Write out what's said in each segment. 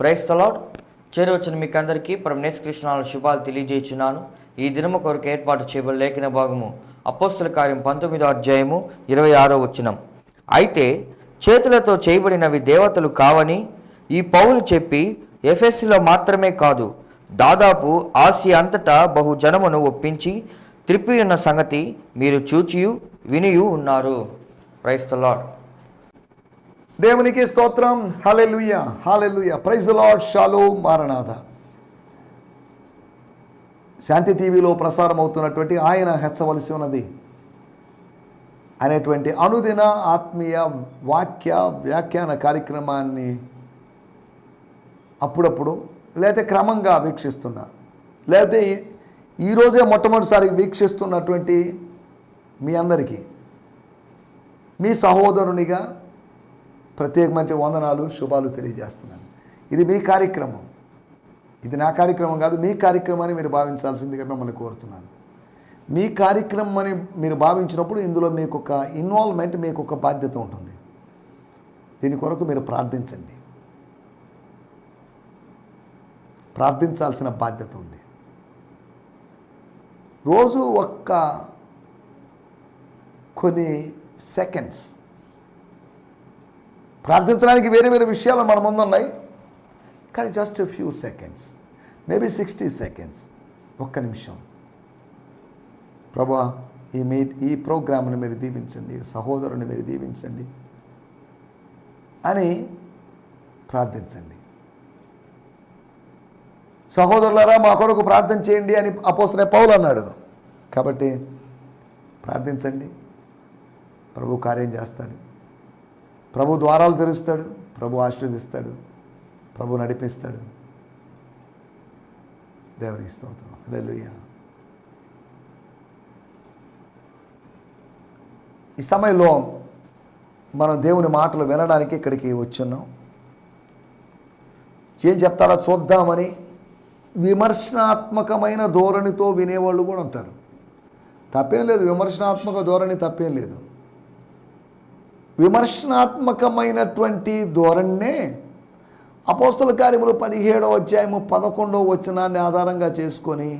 Price తలాడ్ చేరవచ్చిన మీకు అందరికీ ప్రమనేశ్ కృష్ణాల శుభాలు తెలియజేస్తున్నాను ఈ దినము కొరకు ఏర్పాటు చేయబడి లేఖన భాగము అపోస్తుల కార్యం పంతొమ్మిదో అధ్యాయము ఇరవై ఆరో వచ్చినం అయితే చేతులతో చేయబడినవి దేవతలు కావని ఈ పౌలు చెప్పి ఎఫ్ఎస్సిలో మాత్రమే కాదు దాదాపు ఆసియా అంతటా బహు జనమును ఒప్పించి త్రిప్పి ఉన్న సంగతి మీరు చూచియు వినియు ఉన్నారు. ప్రైస్ తలాడ్ దేవునికి స్తోత్రం. Hallelujah hallelujah praise Lord. Shallow మారనాథ. శాంతి టీవీలో ప్రసారం అవుతున్నటువంటి ఆయన హెచ్చవలసి ఉన్నది. అనేటువంటి అనుదిన ఆత్మీయ వాక్య వ్యాఖ్యాన కార్యక్రమాన్ని అప్పుడప్పుడు లేకపోతే క్రమంగా వీక్షిస్తున్నా. లేకపోతే ఈరోజే మొట్టమొదటిసారి వీక్షిస్తున్నటువంటి మీ అందరికీ మీ సహోదరునిగా ప్రత్యేకమైన వందనాలు శుభాలు తెలియజేస్తున్నాను. ఇది మీ కార్యక్రమం. ఇది నా కార్యక్రమం కాదు మీ కార్యక్రమాన్ని మీరు భావించాల్సిందిగా మిమ్మల్ని కోరుతున్నాను. మీ కార్యక్రమం అని మీరు భావించినప్పుడు ఇందులో మీకు ఒక ఇన్వాల్వ్మెంట్ మీకు ఒక బాధ్యత ఉంటుంది. దీని కొరకు మీరు ప్రార్థించండి. ప్రార్థించాల్సిన బాధ్యత ఉంది. రోజు ఒక్క కొన్ని సెకండ్స్ ప్రార్థించడానికి వేరే వేరే విషయాలు మన ముందు ఉన్నాయి కానీ just few seconds maybe sixty seconds ఒక్క నిమిషం. ప్రభా ఈ మీ ఈ ప్రోగ్రామ్ని మీరు దీవించండి సహోదరుని మీరు దీవించండి అని ప్రార్థించండి. సహోదరులారా మా కొరకు ప్రార్థన చేయండి అని అపోసరే పౌలు అన్నాడు. కాబట్టి ప్రార్థించండి. ప్రభు కార్యం చేస్తాడు. ప్రభు ద్వారాలు తెరుస్తాడు ప్రభు ఆశీర్వదిస్తాడు ప్రభు నడిపిస్తాడు. దేవునికి స్తోత్రం. అలెలుయ్య ఈ సమయంలో మనం దేవుని మాటలు వినడానికి ఇక్కడికి వచ్చున్నాం. ఏం చెప్తారో చూద్దామని విమర్శనాత్మకమైన ధోరణితో వినేవాళ్ళు కూడా ఉంటారు. తప్పేం లేదు విమర్శనాత్మక ధోరణి తప్పేం లేదు. విమర్శనాత్మకమైనటువంటి ధోరణినే అపోస్తుల కార్యములు పదిహేడవ అధ్యాయము పదకొండవ వచనాన్ని ఆధారంగా చేసుకొని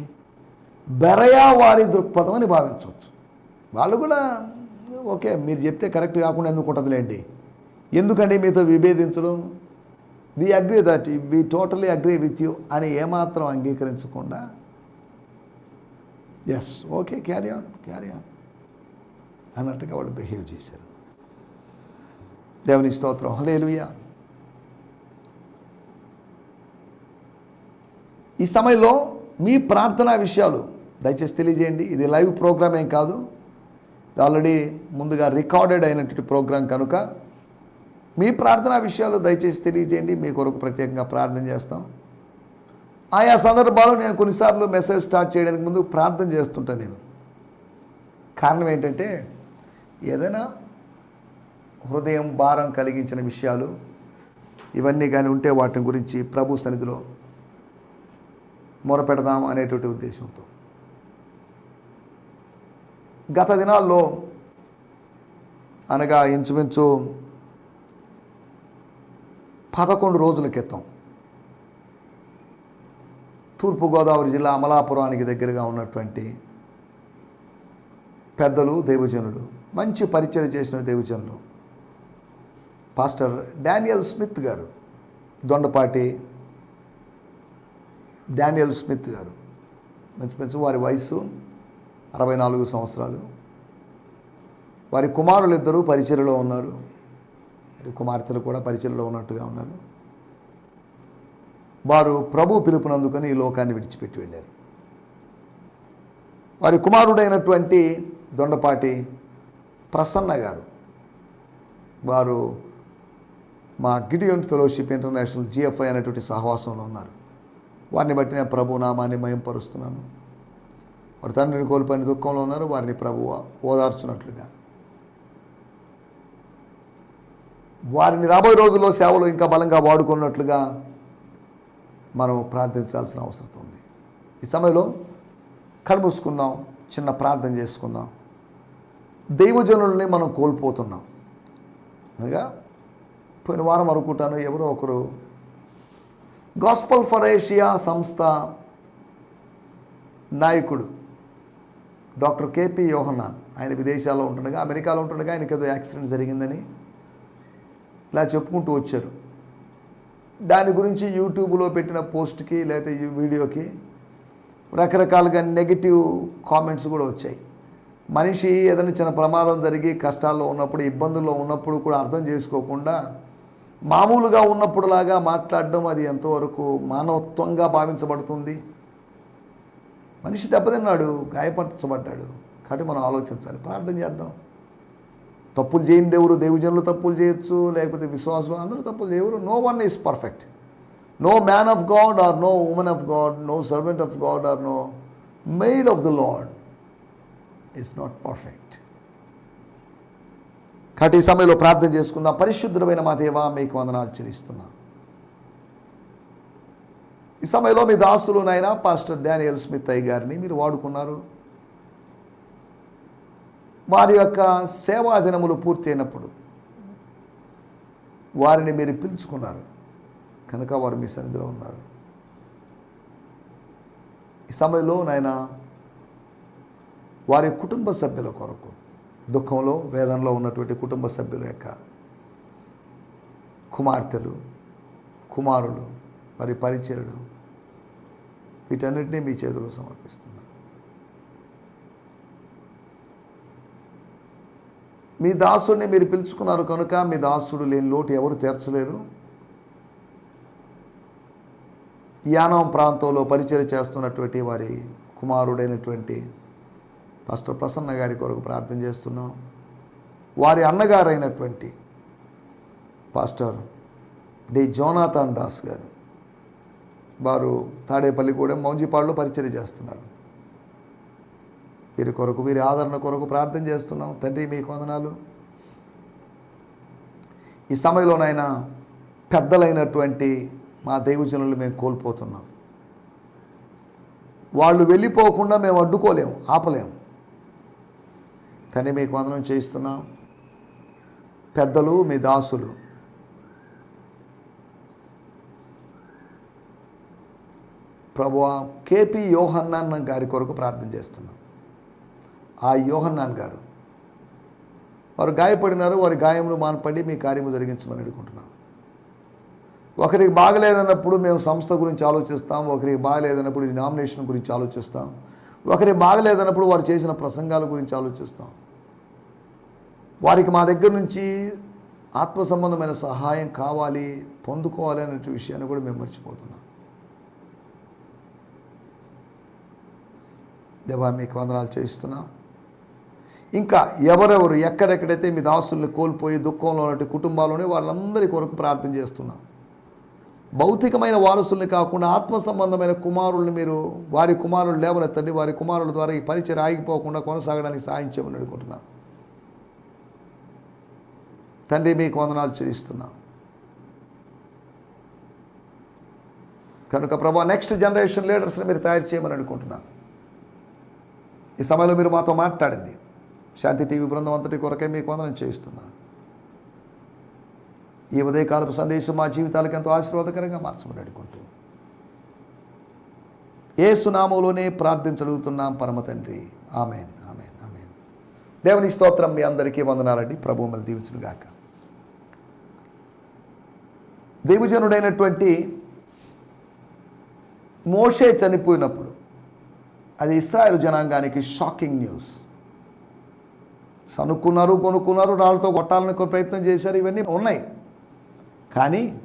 బెరయా వారి దృక్పథం అని భావించవచ్చు. వాళ్ళు కూడా ఓకే మీరు చెప్తే కరెక్ట్ కాకుండా ఎందుకుంటుందిలేండి ఎందుకండి మీతో విభేదించడం? We agree that we totally agree with you అని ఏమాత్రం అంగీకరించకుండా yes okay carry on carry on అన్నట్టుగా వాళ్ళు బిహేవ్ చేశారు. దేవుని స్తోత్రం. హలేలుయ ఈ సమయంలో మీ ప్రార్థనా విషయాలు దయచేసి తెలియజేయండి. ఇది లైవ్ ప్రోగ్రామ్ ఏం కాదు. ఇది ఆల్రెడీ ముందుగా రికార్డెడ్ అయినటువంటి ప్రోగ్రాం కనుక. మీ ప్రార్థనా విషయాలు దయచేసి తెలియజేయండి. మీ కొరకు ప్రత్యేకంగా ప్రార్థన చేస్తాం. ఆయా సందర్భాల్లో నేను కొన్నిసార్లు మెసేజ్ స్టార్ట్ చేయడానికి ముందు ప్రార్థన చేస్తుంటాను నేను. కారణం ఏంటంటే ఏదైనా హృదయం భారం కలిగించిన విషయాలు ఇవన్నీ కానీ ఉంటే వాటి గురించి ప్రభు సన్నిధిలో మొరపెడదాం అనేటువంటి ఉద్దేశంతో. గత దినాల్లో అనగా ఇంచుమించు పదకొండు రోజుల క్రితం తూర్పుగోదావరి జిల్లా అమలాపురానికి దగ్గరగా ఉన్నటువంటి పెద్దలు దేవజనులు మంచి పరిచయం చేసిన దేవజనులు పాస్టర్ డానియల్ స్మిత్ గారు దొండపాటి డానియల్ స్మిత్ గారు. మంచి మంచి వారి వయసు అరవై నాలుగు సంవత్సరాలు. వారి కుమారులు ఇద్దరు పరిచయలో ఉన్నారు. వారి కుమార్తెలు కూడా పరిచయలో ఉన్నట్టుగా ఉన్నారు. వారు ప్రభు పిలుపునందుకని ఈ లోకాన్ని విడిచిపెట్టి వెళ్ళారు. వారి కుమారుడైనటువంటి దొండపాటి ప్రసన్న గారు వారు మా గిడియన్ ఫెలోషిప్ ఇంటర్నేషనల్ జిఎఫ్ఐ అనేటువంటి సహవాసంలో ఉన్నారు. వారిని బట్టి నేను ప్రభు నామాన్ని మయంపరుస్తున్నాను. వారి తండ్రిని కోల్పోయిన దుఃఖంలో ఉన్నారు వారిని ప్రభు ఓదార్చున్నట్లుగా. వారిని రాబోయే రోజుల్లో సేవలు ఇంకా బలంగా వాడుకున్నట్లుగా మనం ప్రార్థించాల్సిన అవసరం ఉంది. ఈ సమయంలో కడుమూసుకుందాం చిన్న ప్రార్థన చేసుకుందాం. దైవజనుల్ని మనం కోల్పోతున్నాం. అనగా పోయిన వారం అనుకుంటాను ఎవరో ఒకరు. గాస్పల్ ఫర్ ఏషియా సంస్థ నాయకుడు డాక్టర్ కేపీ యోహన్నాన్. ఆయన విదేశాల్లో ఉంటుండగా అమెరికాలో ఉంటుండగా ఆయనకి ఏదో యాక్సిడెంట్ జరిగిందని ఇలా చెప్పుకుంటూ వచ్చారు. దాని గురించి యూట్యూబ్లో పెట్టిన పోస్ట్కి లేకపోతే ఈ వీడియోకి రకరకాలుగా నెగిటివ్ కామెంట్స్ కూడా వచ్చాయి. మనిషి ఏదైనా చిన్న ప్రమాదం జరిగి కష్టాల్లో ఉన్నప్పుడు ఇబ్బందుల్లో ఉన్నప్పుడు కూడా అర్థం చేసుకోకుండా మామూలుగా ఉన్నప్పుడులాగా మాట్లాడడం అది ఎంతవరకు మానవత్వంగా భావించబడుతుంది? మనిషి దెబ్బతిన్నాడు గాయపరచబడ్డాడు. కాబట్టి మనం ఆలోచించాలి ప్రార్థన చేద్దాం. తప్పులు చేయని దేవుడు దేవుజనులు తప్పులు చేయొచ్చు లేకపోతే విశ్వాసులు అందరూ తప్పులు చేయరు. No one is perfect no man of God or no women of God no servant of God or no maid of the Lord is not perfect కాబట్టి ఈ సమయంలో ప్రార్థన చేసుకుందాం. పరిశుద్ధమైన మా దేవా మీకు వందనాలు చెల్లిస్తున్నా. ఈ సమయంలో మీ దాసులు నాయన పాస్టర్ డానియల్ స్మిత్ అయ్య గారిని మీరు వాడుకున్నారు. వారి యొక్క సేవా దినములు పూర్తి అయినప్పుడు వారిని మీరు పిలుచుకున్నారు. కనుక వారు మీ సన్నిధిలో ఉన్నారు. ఈ సమయంలో నాయన వారి కుటుంబ సభ్యుల కొరకు దుఃఖంలో వేదనలో ఉన్నటువంటి కుటుంబ సభ్యుల యొక్క కుమార్తెలు కుమారులు వారి పరిచరులు వీటన్నిటినీ మీ చేతిలో సమర్పిస్తున్నాను మీ దాసుడిని మీరు పిలుచుకున్నారు కనుక మీ దాసుడు లేని లోటు ఎవరు తీర్చలేరు. యానం ప్రాంతంలో పరిచయం చేస్తున్నటువంటి వారి కుమారుడైనటువంటి పాస్టర్ ప్రసన్న గారి కొరకు ప్రార్థన చేస్తున్నాం. వారి అన్నగారైనటువంటి పాస్టర్ డి. జోనాథన్ దాస్ గారు వారు తాడేపల్లిగూడెం మౌంజిపాడులో పరిచయం చేస్తున్నారు. వీరి కొరకు వీరి ఆదరణ కొరకు ప్రార్థన చేస్తున్నాం. తండ్రి మీకు వందనాలు. ఈ సమయంలోనైనా పెద్దలైనటువంటి మా దైవజనులు మేము కోల్పోతున్నాం. వాళ్ళు వెళ్ళిపోకుండా మేము అడ్డుకోలేము ఆపలేము. తండ్రి మీకు వందనం చేయిస్తున్నాం. పెద్దలు మీ దాసులు. ప్రభువా కేపీ యోహన్నాన్ గారి కొరకు ప్రార్థన చేస్తున్నాం. ఆ యోహన్నాన్ గారు. వారు గాయపడినారు వారి గాయములు మానపడి మీ కార్యము జరిగించమని అడుగుకుంటున్నాం. ఒకరికి బాగలేదన్నప్పుడు మేము సంస్థ గురించి ఆలోచిస్తాం ఒకరికి బాగలేదన్నప్పుడు నామినేషన్ గురించి ఆలోచిస్తాం ఒకరికి బాగలేదన్నప్పుడు వారు చేసిన ప్రసంగాల గురించి ఆలోచిస్తాం. వారికి మా దగ్గర నుంచి ఆత్మ సంబంధమైన సహాయం కావాలి పొందుకోవాలి అనే విషయాన్ని కూడా మేము మర్చిపోతున్నాం. దేవా మీకు వందనాలు చేయిస్తున్నాం ఇంకా ఎవరెవరు ఎక్కడెక్కడైతే మీ దాసుల్ని కోల్పోయి దుఃఖంలో ఉన్నటువంటి కుటుంబాలని వాళ్ళందరి కొరకు ప్రార్థన చేస్తున్నాం. భౌతికమైన వారసుల్ని కాకుండా ఆత్మ సంబంధమైన కుమారుల్ని మీరు వారి కుమారులు లేవనెత్తండి వారి కుమారుల ద్వారా ఈ పరిచయం ఆగిపోకుండా కొనసాగడానికి సాయం చేయమని అడుగుతున్నాను తండ్రి మీకు వందనాలు చెల్లిస్తున్నాం. కనుక ప్రభా నెక్స్ట్ జనరేషన్ లీడర్స్ని మీరు తయారు చేయమని అనుకుంటున్నాను ఈ సమయంలో మీరు మాతో మాట్లాడింది శాంతి టీవీ బృందం అంతటి కొరకే మీకు వందనం చేయిస్తున్నా. ఈ ఉదయకాలపు సందేశం మా జీవితాలకు ఎంతో ఆశీర్వాదకరంగా మార్చమని అడుగుకుంటూ ఏ సునామోలోనే ప్రార్థించగలుగుతున్నాం పరమ తండ్రి. Amen amen amen. దేవుని స్తోత్రం మీ అందరికీ వందనాలండి. ప్రభు మిమ్మల్ని దీవించునుగాక. దైవజనుడైనటువంటి మోషే చనిపోయినప్పుడు అది ఇస్రాయల్ జనాంగానికి షాకింగ్ న్యూస్. సనుక్కున్నారు కొనుక్కున్నారు రాళ్ళతో కొట్టాలని ప్రయత్నం చేశారు ఇవన్నీ ఉన్నాయి. కానీ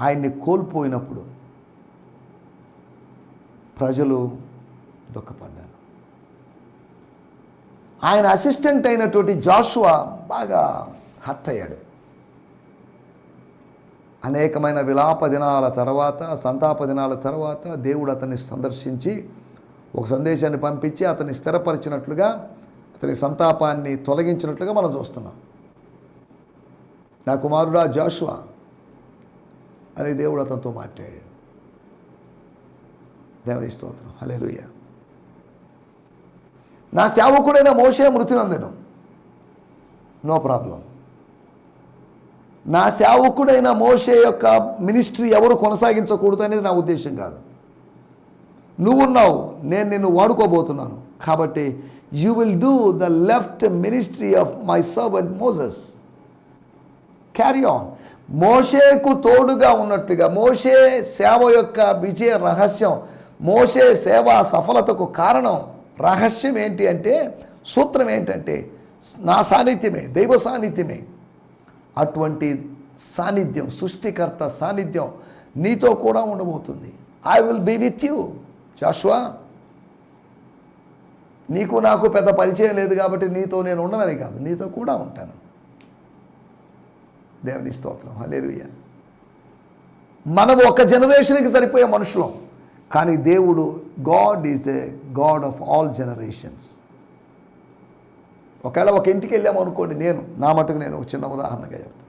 ఆయన్ని కోల్పోయినప్పుడు ప్రజలు దుఃఖపడ్డారు. ఆయన అసిస్టెంట్ అయినటువంటి జాషువా బాగా హర్ట్ అయ్యాడు. అనేకమైన విలాప దినాల తర్వాత సంతాప దినాల తర్వాత దేవుడు అతన్ని సందర్శించి ఒక సందేశాన్ని పంపించి అతన్ని స్థిరపరిచినట్లుగా అతని సంతాపాన్ని తొలగించినట్లుగా మనం చూస్తున్నాం. నా కుమారుడా జాషువా అని దేవుడు అతనితో మాట్లాడాడు. దేవుని స్తోత్రం. హల్లెలూయా. నా సేవకుడైన మోసే మృతి నందను. No problem. నా సేవకుడైన మోషే యొక్క మినిస్ట్రీ ఎవరు కొనసాగించకూడదు అనేది నా ఉద్దేశం కాదు. నువ్వున్నావు నేను నిన్ను వాడుకోబోతున్నాను. కాబట్టి you will do the left ministry of my servant Moses carry on మోషేకు తోడుగా ఉన్నట్టుగా మోషే సేవ యొక్క విజయ రహస్యం మోషే సేవ సఫలతకు కారణం రహస్యం ఏంటి అంటే సూత్రం ఏంటంటే నా సాన్నిధ్యమే దైవ సాన్నిధ్యమే. అటువంటి సాన్నిధ్యం సృష్టికర్త సాన్నిధ్యం నీతో కూడా ఉండబోతుంది. I will be with you Joshua నీకు నాకు పెద్ద పరిచయం లేదు కాబట్టి నీతో నేను ఉండనని కాదు. నీతో కూడా ఉంటాను. దేవుని స్తోత్రం. హలేలుయ్య మనం ఒక జనరేషన్కి సరిపోయే మనుషులం. కానీ దేవుడు God is a God of all generations ఒకవేళ ఒక ఇంటికి వెళ్ళాము అనుకోండి నేను నా మటుకు నేను ఒక చిన్న ఉదాహరణగా చెప్తాను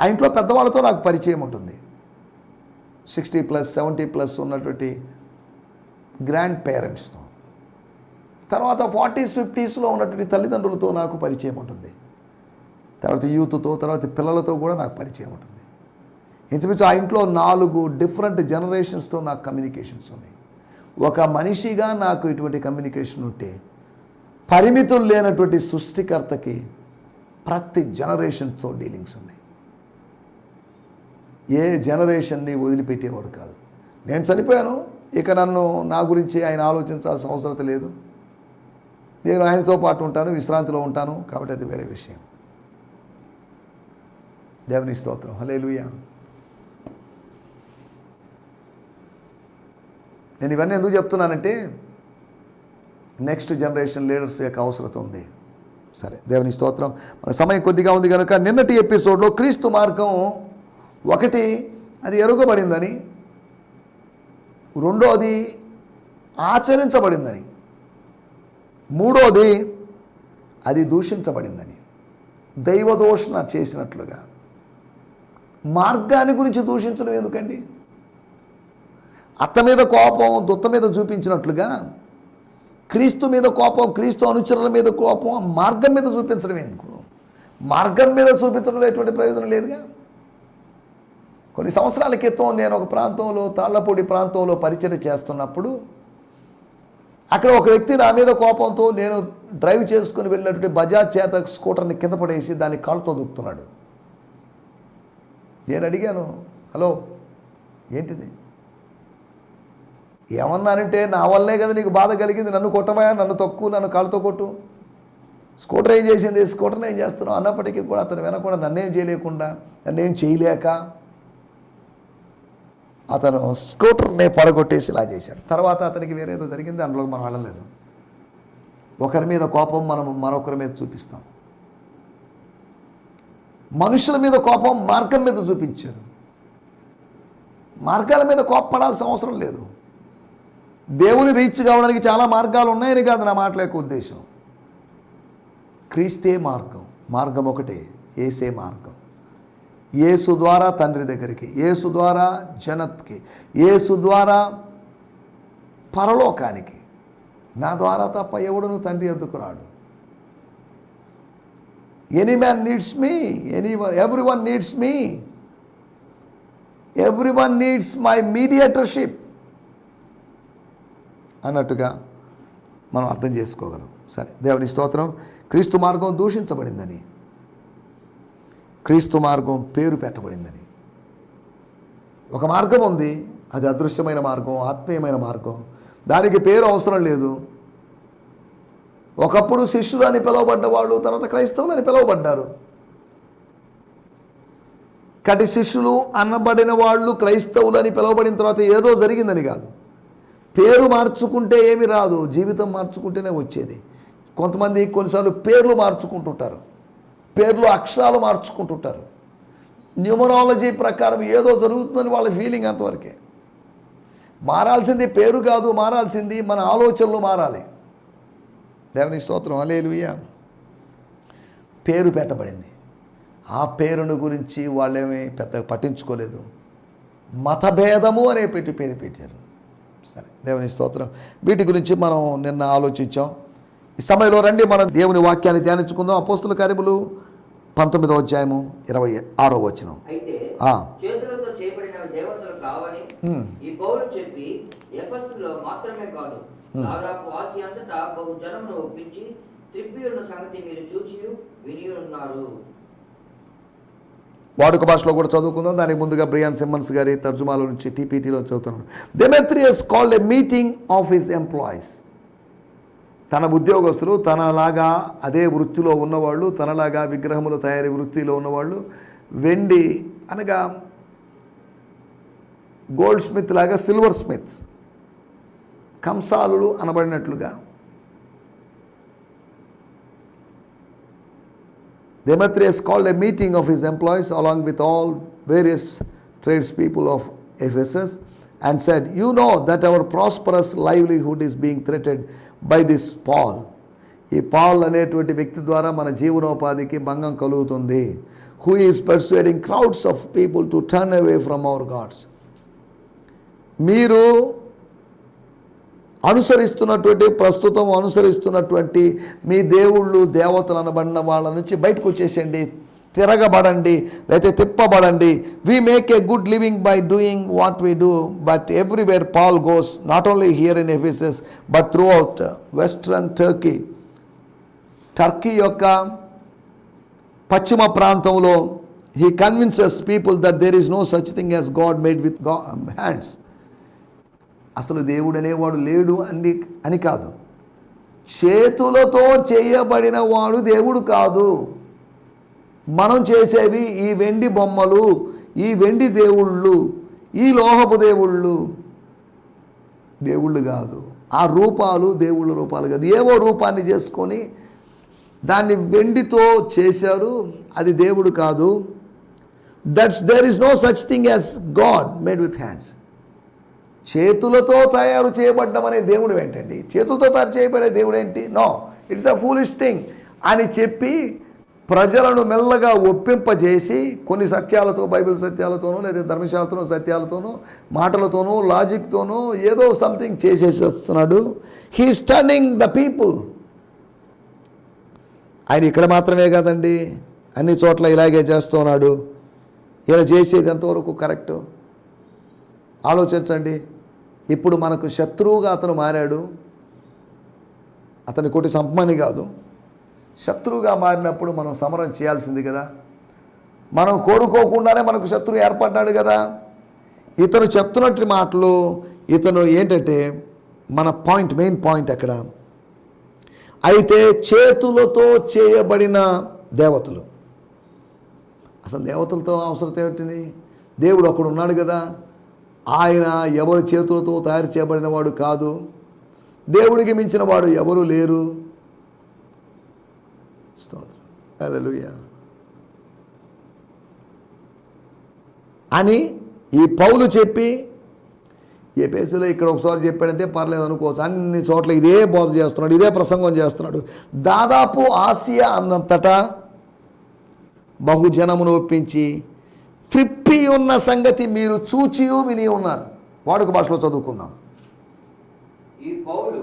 ఆ ఇంట్లో పెద్దవాళ్ళతో నాకు పరిచయం ఉంటుంది. సిక్స్టీ ప్లస్ సెవెంటీ ప్లస్ ఉన్నటువంటి గ్రాండ్ పేరెంట్స్తో. తర్వాత ఫార్టీస్ ఫిఫ్టీస్లో ఉన్నటువంటి తల్లిదండ్రులతో నాకు పరిచయం ఉంటుంది. తర్వాత యూత్తో తర్వాత పిల్లలతో కూడా నాకు పరిచయం ఉంటుంది. ఇంచుమించు ఆ ఇంట్లో నాలుగు డిఫరెంట్ జనరేషన్స్తో నాకు కమ్యూనికేషన్స్ ఉన్నాయి. ఒక మనిషిగా నాకు ఇటువంటి కమ్యూనికేషన్ ఉంటే పరిమితులు లేనటువంటి సృష్టికర్తకి ప్రతి జనరేషన్తో డీలింగ్స్ ఉన్నాయి. ఏ జనరేషన్ని వదిలిపెట్టేవాడు కాదు. నేను చనిపోయాను ఇక నన్ను నా గురించి ఆయన ఆలోచించాల్సిన అవసరం లేదు. నేను ఆయనతో పాటు ఉంటాను విశ్రాంతిలో ఉంటాను కాబట్టి అది వేరే విషయం. దేవుని స్తోత్రం. హలేలుయా నేను ఇవన్నీ ఎందుకు చెప్తున్నానంటే నెక్స్ట్ జనరేషన్ లీడర్స్ యొక్క అవసరత ఉంది. సరే దేవుని స్తోత్రం. మన సమయం కొద్దిగా ఉంది కనుక నిన్నటి ఎపిసోడ్లో క్రీస్తు మార్గం ఒకటి అది ఎరుగబడిందని రెండోది ఆచరించబడిందని మూడోది అది దూషించబడిందని దైవదోషణ చేసినట్లుగా. మార్గాన్ని గురించి దూషించడం ఎందుకండి? అత్త మీద కోపం దుత్త మీద చూపించినట్లుగా క్రీస్తు మీద కోపం క్రీస్తు అనుచరుల మీద కోపం మార్గం మీద చూపించడం ఎందుకు? మార్గం మీద చూపించడంలో ఎటువంటి ప్రయోజనం లేదుగా? కొన్ని సంవత్సరాల క్రితం నేను ఒక ప్రాంతంలో తాళ్ళపూడి ప్రాంతంలో పరిచయం చేస్తున్నప్పుడు అక్కడ ఒక వ్యక్తి నా మీద కోపంతో నేను డ్రైవ్ చేసుకుని వెళ్ళినటువంటి బజాజ్ చేత స్కూటర్ని కింద పడేసి దాన్ని కాళ్ళతో దూకుతున్నాడు. నేను అడిగాను హలో ఏంటిది? ఏమన్నానంటే నా వల్లే కదా నీకు బాధ కలిగింది నన్ను కొట్టవా నన్ను తొక్కు నన్ను కాలుతో కొట్టు. స్కూటర్ ఏం చేసింది? స్కూటర్ని ఏం చేస్తున్నావు? అన్నప్పటికీ కూడా అతను వినకుండా నన్నేం చేయలేకుండా నన్నేం చేయలేక అతను స్కూటర్ని పడగొట్టేసి ఇలా చేశాడు. తర్వాత అతనికి వేరేదో జరిగింది అందులో మనం వెళ్ళలేదు. ఒకరి మీద కోపం మనం మరొకరి మీద చూపిస్తాం. మనుషుల మీద కోపం మార్గం మీద చూపించారు. మార్గాల మీద కోపడాల్సిన అవసరం లేదు. దేవుని రీచ్ కావడానికి చాలా మార్గాలు ఉన్నాయని కాదు నా మాటల యొక్క ఉద్దేశం. క్రీస్తే మార్గం. మార్గం ఒకటే. ఏసే మార్గం. యేసు ద్వారా తండ్రి దగ్గరికి యేసు ద్వారా జనత్కి ఏసు ద్వారా పరలోకానికి. నా ద్వారా తప్ప ఎవడును తండ్రి ఎందుకు రాడు? Any man needs me any everyone needs me everyone needs my mediatorship అన్నట్టుగా మనం అర్థం చేసుకోగలం. సరే దేవుని స్తోత్రం. క్రీస్తు మార్గం దూషించబడిందని. క్రీస్తు మార్గం పేరు పెట్టబడిందని. ఒక మార్గం ఉంది అది అదృశ్యమైన మార్గం ఆత్మీయమైన మార్గం. దానికి పేరు అవసరం లేదు. ఒకప్పుడు శిష్యులు అని పిలువబడ్డ వాళ్ళు తర్వాత క్రైస్తవులు అని పిలువబడ్డారు. కటి శిష్యులు అన్నబడిన వాళ్ళు క్రైస్తవులు అని పిలువబడిన తర్వాత ఏదో జరిగిందని కాదు. పేరు మార్చుకుంటే ఏమి రాదు జీవితం మార్చుకుంటేనే వచ్చేది. కొంతమంది కొన్నిసార్లు పేర్లు మార్చుకుంటుంటారు. పేర్లు అక్షరాలు మార్చుకుంటుంటారు. న్యూమరాలజీ ప్రకారం ఏదో జరుగుతుందని వాళ్ళ ఫీలింగ్ అంతవరకే. మారాల్సింది పేరు కాదు మారాల్సింది మన ఆలోచనలు మారాలి. దేవుని స్తోత్రం అలేలుయ్య పేరు పెట్టబడింది. ఆ పేరును గురించి వాళ్ళేమీ పెద్దగా పట్టించుకోలేదు. మతభేదము అనే పెట్టి పేరు పెట్టారు. సరే దేవుని స్తోత్రం. వీటి గురించి మనం నిన్న ఆలోచించాం. ఈ సమయంలో రండి మనం దేవుని వాక్యాన్ని ధ్యానించుకుందాం. అపోస్తుల కార్యములు పంతొమ్మిదో అధ్యాయము ఇరవై ఆరో వచనం. వాడుక భాషలో కూడా చదువుకుందాం. దానికి ముందుగా బ్రియాన్ సిమ్మన్స్ గారి తర్జుమాలో నుంచి టీపీటీలో చదువుతున్నాను Demetrius called a meeting of his employees తన ఉద్యోగస్తులు తనలాగా అదే వృత్తిలో ఉన్నవాళ్ళు తనలాగా విగ్రహముల తయారీ వృత్తిలో ఉన్నవాళ్ళు వెండి అనగా గోల్డ్ స్మిత్ లాగా సిల్వర్ స్మిత్స్ కంసాలులు అనబడినట్లుగా Demetrius called a meeting of his employees along with all various tradespeople of Ephesus and said, You know that our prosperous livelihood is being threatened by this Paul. ఈ Paul అనేటువంటి వ్యక్తి ద్వారా మన జీవనోపాధికి భంగం కలుగుతుంది who is persuading crowds of people to turn away from our gods మీరు అనుసరిస్తున్నటువంటి ప్రస్తుతం అనుసరిస్తున్నటువంటి మీ దేవుళ్ళు దేవతలు అనబడిన వాళ్ళ నుంచి బయటకు వచ్చేసండి తిరగబడండి లేకపోతే తిప్పబడండి. We make a good living by doing what we do but everywhere Paul goes not only here in Ephesus but throughout western Turkey Turkey యొక్క పశ్చిమ ప్రాంతంలో he convinces people that there is no such thing as god made with hands అసలు దేవుడు అనేవాడు లేడు అని అని కాదు. చేతులతో చేయబడిన వాడు దేవుడు కాదు. మనం చేసేవి ఈ వెండి బొమ్మలు ఈ వెండి దేవుళ్ళు ఈ లోహపు దేవుళ్ళు. దేవుళ్ళు కాదు. ఆ రూపాలు దేవుళ్ళ రూపాలు కాదు. ఏవో రూపాన్ని చేసుకొని దాన్ని వెండితో చేశారు అది దేవుడు కాదు. That's there is no such thing as god made with hands చేతులతో తయారు చేయబడ్డం అనే దేవుడు ఏంటండి? చేతులతో తయారు చేయబడే దేవుడు ఏంటి? No it's a foolish thing అని చెప్పి ప్రజలను మెల్లగా ఒప్పింపజేసి కొన్ని సత్యాలతో బైబిల్ సత్యాలతోనూ లేదా ధర్మశాస్త్రం సత్యాలతోనూ మాటలతోనూ లాజిక్తోనూ ఏదో సంథింగ్ చేసేసేస్తున్నాడు హీ స్టర్నింగ్ ద పీపుల్ ఆయన ఇక్కడ మాత్రమే కాదండి. అన్ని చోట్ల ఇలాగే చేస్తున్నాడు. ఇలా చేసేది ఎంతవరకు కరెక్టు ఆలోచించండి. ఇప్పుడు మనకు శత్రువుగా అతను మారాడు. అతని కోటి సంపమని కాదు. శత్రువుగా మారినప్పుడు మనం సమరం చేయాల్సింది కదా. మనం కోరుకోకుండానే మనకు శత్రువు ఏర్పడ్డాడు కదా. ఇతను చెప్తున్నట్టు మాటలు ఇతను ఏంటంటే మన పాయింట్ మెయిన్ పాయింట్ అక్కడ. అయితే చేతులతో చేయబడిన దేవతలు. అసలు దేవతలతో అవసరం ఏమిటింది? దేవుడు ఒకడు ఉన్నాడు కదా. ఆయన ఎవరి చేతులతో తయారు చేయబడిన వాడు కాదు. దేవుడికి మించిన వాడు ఎవరు లేరు. స్తోత్రం. అని ఈ పౌలు చెప్పి ఏ పేసులో ఇక్కడ ఒకసారి చెప్పాడంటే పర్లేదు అనుకోవచ్చు అన్ని చోట్ల ఇదే బోధ చేస్తున్నాడు ఇదే ప్రసంగం చేస్తున్నాడు. దాదాపు ఆసియా అన్నంతటా బహుజనమును ఒప్పించి త్రిప్పి ఉన్న సంగతి మీరు చూచియు విని ఉన్నారు. వాడుక భాషలో చదువుకుందాం. ఈ పౌలు.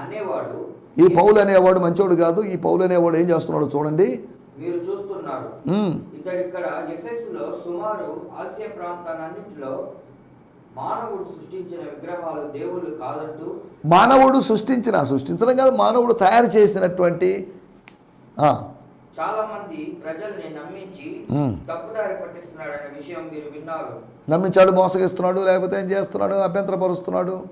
అనేవాడు ఈ పౌలు అనేవాడు మంచోడు కాదు. ఈ పౌలు అనేవాడు ఏం చేస్తున్నాడో చూడండి. మీరు చూస్తున్నారు. మ్మ్. ఇతడు ఇక్కడ ఎఫెసులో సుమారు ఆసియా ప్రాంతాలన్నింటిలో మానవుడు సృష్టించిన విగ్రహాలు దేవుళ్ళు కాదంటూ మానవుడు సృష్టించిన సృష్టించడం కాదు మానవుడు తయారు చేసినటువంటి చాలా మంది ప్రజల్ని నమ్మించి మ్మ్. తప్పుదారి పట్టిస్తున్నాడనే విషయం మీరు విన్నారు. నమ్మించాడు మోసగిస్తున్నాడు లేకపోతే ఏం చేస్తున్నాడు అభ్యంతరపరుస్తున్నాడు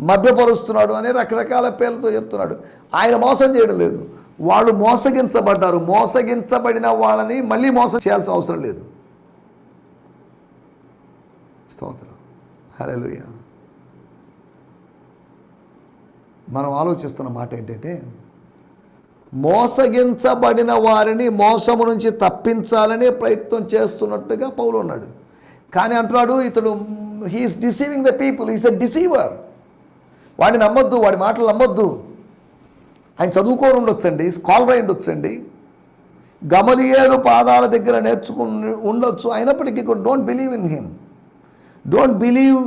మభ్యపరుస్తున్నాడు అనే రకరకాల పేర్లతో చెప్తున్నాడు. ఆయన మోసం చేయడం లేదు. వాళ్ళు మోసగించబడ్డారు. మోసగించబడిన వాళ్ళని మళ్ళీ మోసం చేయాల్సిన అవసరం లేదు. స్తోత్రం. హల్లెలూయా. మనం ఆలోచిస్తున్న మాట ఏంటంటే మోసగించబడిన వారిని మోసము నుంచి తప్పించాలని ప్రయత్నం చేస్తున్నట్టుగా పౌలు ఉన్నాడు కానీ అంటున్నాడు ఇతడు he is deceiving the people is a deceiver వాడిని నమ్మొద్దు వాడి మాటలు నమ్మొద్దు. ఆయన చదువుకొని ఉండొచ్చండి స్కాలర్ అయి ఉండొచ్చండి. గమలియేలు పాదాల దగ్గర నేర్చుకుని ఉండొచ్చు అయినప్పటికీ don't believe in him don't believe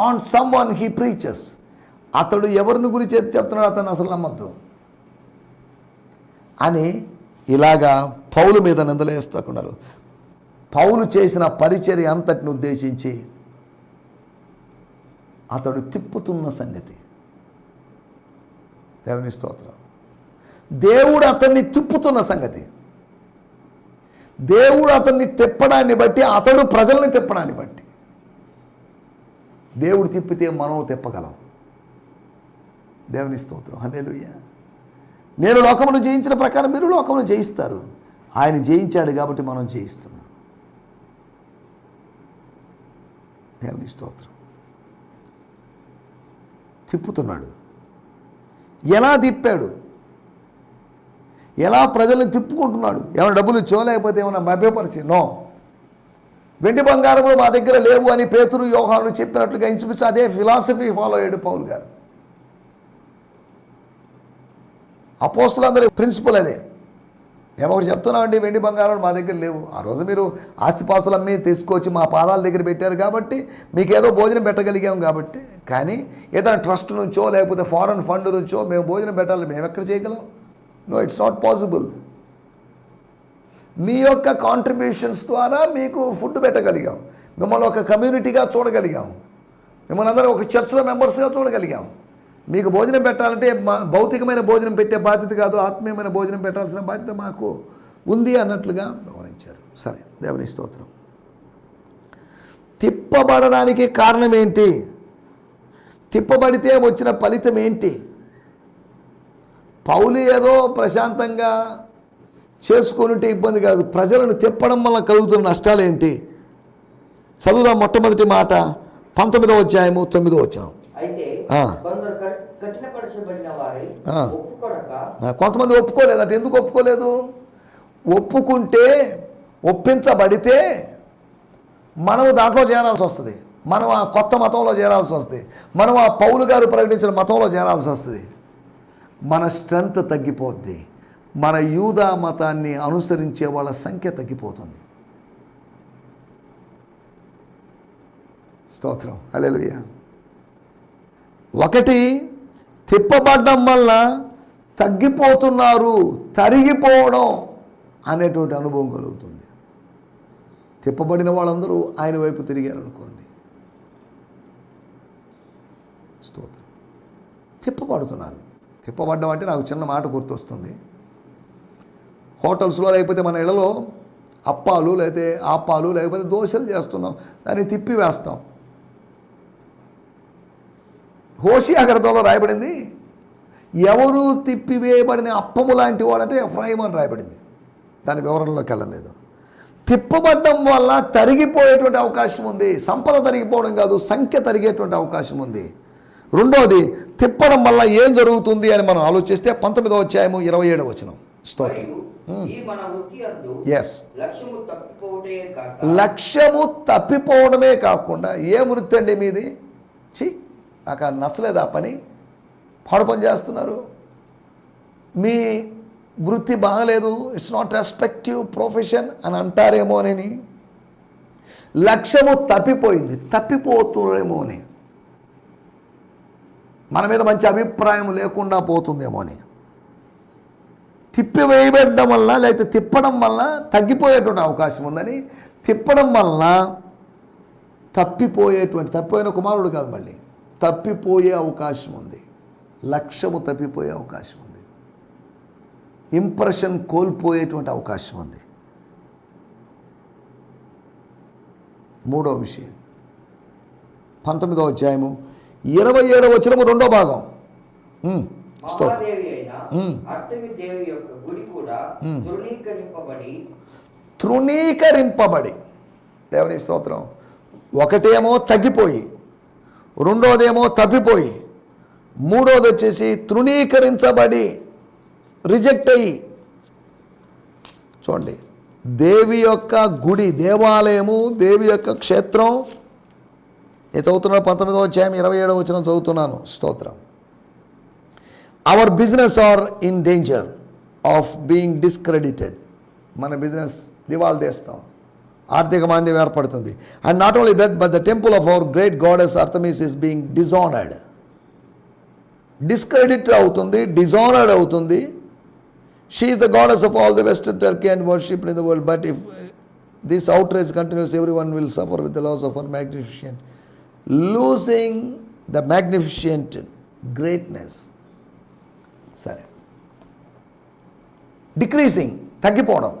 on someone he preaches అతడు ఎవరిని గురించి చెప్తున్నాడు అతను అసలు నమ్మద్దు. అని ఇలాగా పౌలు మీద నిందలేస్తున్నారు పౌలు చేసిన పరిచర్య అంతటిని ఉద్దేశించి అతడు తిప్పుతున్న సంగతి. దేవుని స్తోత్రం. దేవుడు అతన్ని తిప్పుతున్న సంగతి. దేవుడు అతన్ని తిప్పడాన్ని బట్టి అతడు ప్రజల్ని తిప్పడాన్ని బట్టి. దేవుడు తిప్పితే మనం తిప్పగలం. దేవుని స్తోత్రం. హలేలుయ్య నేను లోకమును జయించిన ప్రకారం మీరు లోకమును జయిస్తారు. ఆయన జయించాడు కాబట్టి మనం జయిస్తున్నాం. దేవుని స్తోత్రం. తిప్పుతున్నాడు. ఎలా తిప్పాడు? ఎలా ప్రజల్ని తిప్పుకుంటున్నాడు? ఏమైనా డబ్బులు ఇచ్చో ఏమైనా మభ్యపరిచి? నో. వెండి బంగారములు మా దగ్గర లేవు అని పేతురు యోహాను చెప్పినట్లుగా ఇంచుమించు అదే ఫిలాసఫీ ఫాలో అయ్యాడు పౌల్ గారు. అపోస్తులందరి ప్రిన్సిపల్ అదే. ఏమొకటి చెప్తున్నామండి వెండి బంగారం మా దగ్గర లేవు. ఆ రోజు మీరు ఆస్తిపాస్తులు అమ్మి తీసుకొచ్చి మా పాదాల దగ్గర పెట్టారు కాబట్టి మీకు ఏదో భోజనం పెట్టగలిగాం కాబట్టి. కానీ ఏదైనా ట్రస్ట్ నుంచో లేకపోతే ఫారెన్ ఫండ్ నుంచో మేము భోజనం పెట్టాలి మేము ఎక్కడ చేయగలం? నో ఇట్స్ నాట్ పాసిబుల్ మీ యొక్క కాంట్రిబ్యూషన్స్ ద్వారా మీకు ఫుడ్ పెట్టగలిగాం. మిమ్మల్ని ఒక కమ్యూనిటీగా చూడగలిగాం. మిమ్మల్ని అందరూ ఒక చర్చ్లో మెంబర్స్గా చూడగలిగాం. మీకు భోజనం పెట్టాలంటే మా- భౌతికమైన భోజనం పెట్టే బాధ్యత కాదు ఆత్మీయమైన భోజనం పెట్టాల్సిన బాధ్యత మాకు ఉంది అన్నట్లుగా వివరించారు. సరే దేవుని స్తోత్రం. తిప్పబడడానికి కారణం ఏంటి? తిప్పబడితే వచ్చిన ఫలితం ఏంటి? పౌలు ఏదో ప్రశాంతంగా చేసుకుంటే ఇబ్బంది కాదు. ప్రజలను తిప్పడం వల్ల కలుగుతున్న నష్టాలు ఏంటి? చదువుదాం మొట్టమొదటి మాట పంతొమ్మిదో అధ్యాయము తొమ్మిదో వచ్చిన అయితే కొంతమంది ఒప్పుకోలేదు అంటే ఎందుకు ఒప్పుకోలేదు? ఒప్పుకుంటే ఒప్పించబడితే మనము దాంట్లో చేరాల్సి వస్తుంది. మనం ఆ కొత్త మతంలో చేరాల్సి వస్తుంది. మనం ఆ పౌలు గారు ప్రకటించిన మతంలో చేరాల్సి వస్తుంది. మన స్ట్రెంత్ తగ్గిపోద్ది. మన యూదా మతాన్ని అనుసరించే వాళ్ళ సంఖ్య తగ్గిపోతుంది. స్తోత్రం. హల్లెలూయా. ఒకటి తిప్పబడ్డం వల్ల తగ్గిపోతున్నారు తరిగిపోవడం అనేటువంటి అనుభవం కలుగుతుంది. తిప్పబడిన వాళ్ళందరూ ఆయన వైపు తిరిగారు అనుకోండి స్తోత్రం. తిప్పబడుతున్నారు. తిప్పబడ్డం అంటే నాకు చిన్న మాట గుర్తొస్తుంది. హోటల్స్లో లేకపోతే మన ఇళ్ళలో అప్పాలు లేకపోతే ఆపాలు లేకపోతే దోశలు చేస్తున్నాం. దాన్ని తిప్పి వేస్తాం. హోషియా గ్రంథంలో రాయబడింది. ఎవరు తిప్పివేయబడిన అప్పము లాంటి వాడంటే ఎఫ్రాయిం అని రాయబడింది. దాని వివరణలోకి వెళ్ళలేదు. తిప్పబడ్డం వల్ల తరిగిపోయేటువంటి అవకాశం ఉంది. సంపద తరిగిపోవడం కాదు సంఖ్య తరిగేటువంటి అవకాశం ఉంది. రెండోది తిప్పడం వల్ల ఏం జరుగుతుంది అని మనం ఆలోచిస్తే పంతొమ్మిదవ అధ్యాయము ఇరవై ఏడవ వచనం. స్తోత్రం. ఎస్ లక్ష్యము తప్పిపోవడమే కాకుండా ఏ వృత్తి అండి మీది? చి నాకు నచ్చలేదు ఆ పని. పాడు పని చేస్తున్నారు. మీ వృత్తి బాగలేదు. ఇట్స్ నాట్ రెస్పెక్టివ్ ప్రొఫెషన్ అని అంటారేమో అని. లక్ష్యము తప్పిపోయింది. తప్పిపోతుందేమో అని. మన మీద మంచి అభిప్రాయం లేకుండా పోతుందేమో అని. తిప్పివేయబడడం వల్ల లేకపోతే తిప్పడం వల్ల తగ్గిపోయేటువంటి అవకాశం ఉందని. తిప్పడం వల్ల తప్పిపోయేటువంటి తప్పిపోయిన కుమారుడు కాదు మళ్ళీ. తప్పిపోయే అవకాశం ఉంది. లక్ష్యము తప్పిపోయే అవకాశం ఉంది. ఇంప్రెషన్ కోల్పోయేటువంటి అవకాశం ఉంది. మూడో విషయం. పంతొమ్మిదో అధ్యాయము ఇరవై ఏడవ వచనము రెండో భాగం. తృణీకరింపబడి. దేవుని స్తోత్రం. ఒకటేమో తగ్గిపోయి రెండోదేమో తప్పిపోయి మూడోది వచ్చేసి తృణీకరించబడి రిజెక్ట్ అయ్యి. చూడండి దేవి యొక్క గుడి దేవాలయము దేవి యొక్క క్షేత్రం. ఇది చదువుతున్నాడు పంతొమ్మిదో అధ్యాయం ఇరవై ఏడవ వచ్చిన చదువుతున్నాను. స్తోత్రం. Our business are in danger of being discredited మన బిజినెస్ దివాల్ తీస్తాం. ఆర్థిక మాంద్యం ఏర్పడుతుంది and not only that but the temple of our great goddess Artemis is being dishonoured discredit అవుతుంది డిజానర్డ్ అవుతుంది She is the goddess of all the Western Turkey and worshipped in the world. But if uh, this outrage continues, everyone will suffer with the loss of her magnificent, losing the magnificent greatness. సరే decreasing తగ్గిపోవడం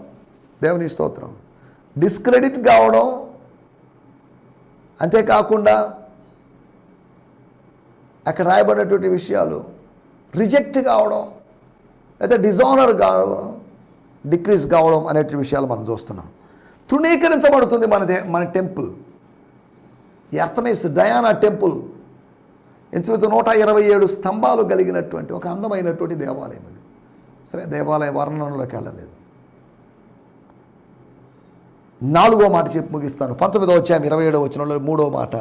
దేవుని స్తోత్రం discredit కావడం అంతేకాకుండా అక్కడ రాయబడినటువంటి విషయాలు reject కావడం లేదా డిజానర్ కావడం డిక్రీజ్ కావడం అనేటి విషయాలు మనం చూస్తున్నాం. తృణీకరించబడుతుంది మన దే మన టెంపుల్. ఈ అర్థమేసి డయానా టెంపుల్. ఇంచుమించు నూట ఇరవై ఏడు స్తంభాలు కలిగినటువంటి ఒక అందమైనటువంటి దేవాలయం అది. సరే దేవాలయ వర్ణనలోకి వెళ్ళలేదు. నాలుగో మాట చెప్పి ముగిస్తాను. పంతొమ్మిదో వచ్చాము ఇరవై ఏడో వచ్చిన మూడో మాట.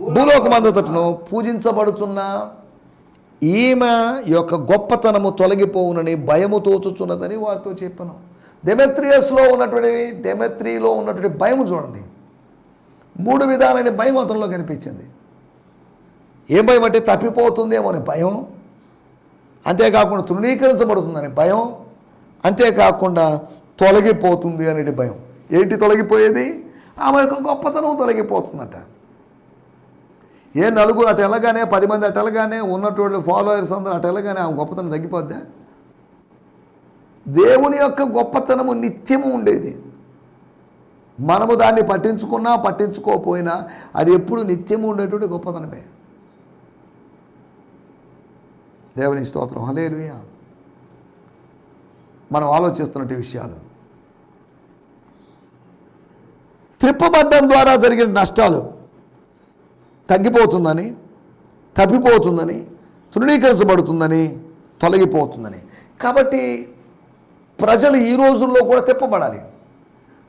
భూలోకమందతటను పూజించబడుచున్న ఈమె యొక్క గొప్పతనము తొలగిపోవునని భయము తోచుచున్నదని వారితో చెప్పాను. డెమెత్రియస్లో ఉన్నటువంటి డెమెత్రిలో ఉన్నటువంటి భయం చూడండి. మూడు విధాలైన భయం అతనిలో కనిపించింది. ఏం భయం అంటే తప్పిపోతుందేమో అని భయం. అంతేకాకుండా తృణీకరించబడుతుందని భయం. అంతేకాకుండా తొలగిపోతుంది అనే భయం. ఏంటి తొలగిపోయేది? ఆమె యొక్క గొప్పతనం తొలగిపోతుందట. ఏ నలుగురు అటు వెళ్ళగానే పది మంది అటు వెళ్ళగానే ఉన్నటువంటి ఫాలోవర్స్ అందరూ అటు వెళ్ళగానే ఆమె గొప్పతనం తగ్గిపోద్దా? దేవుని యొక్క గొప్పతనము నిత్యము ఉండేది. మనము దాన్ని పట్టించుకున్నా పట్టించుకోకపోయినా అది ఎప్పుడు నిత్యము ఉండేటువంటి గొప్పతనమే. దేవుని స్తోత్రం. హలేలుయ మనం ఆలోచిస్తున్నట్టు విషయాలు. త్రిప్పబడ్డం ద్వారా జరిగిన నష్టాలు తగ్గిపోతుందని తప్పిపోతుందని తృణీకరించబడుతుందని తొలగిపోతుందని. కాబట్టి ప్రజలు ఈ రోజుల్లో కూడా తిప్పబడాలి.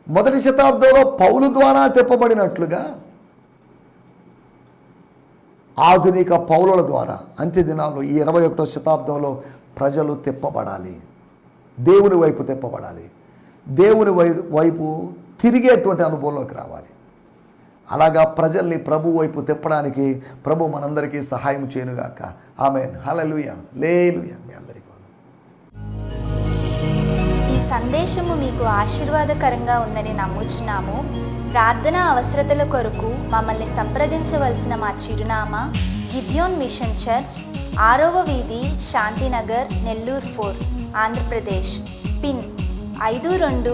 మొదటి శతాబ్దంలో పౌలు ద్వారా తిప్పబడినట్లుగా ఆధునిక పౌరుల ద్వారా అంత్య దినాల్లో ఈ ఇరవై ఒకటో శతాబ్దంలో ప్రజలు తిప్పబడాలి. దేవుని వైపు తిప్పబడాలి. దేవుని వై వైపు తిరిగేటువంటి అనుభవంలోకి రావాలి. అలాగా ప్రజల్ని ప్రభు వైపు తిప్పడానికి ప్రభు మనందరికీ సహాయం చేయనుగాక. ఆమెన్. హలలుయ లేలుయ మీ అందరికీ ఈ సందేశము మీకు ఆశీర్వాదకరంగా ఉందని నమ్ముచున్నాము. ప్రార్థన అవసరతల కొరకు మమ్మల్ని సంప్రదించవలసిన మా చిరునామా గిద్యోన్ మిషన్ చర్చ్ ఆరవ వీధి శాంతినగర్ నెల్లూరు ఫోర్ ఆంధ్రప్రదేశ్. పిన్ ఐదు రెండు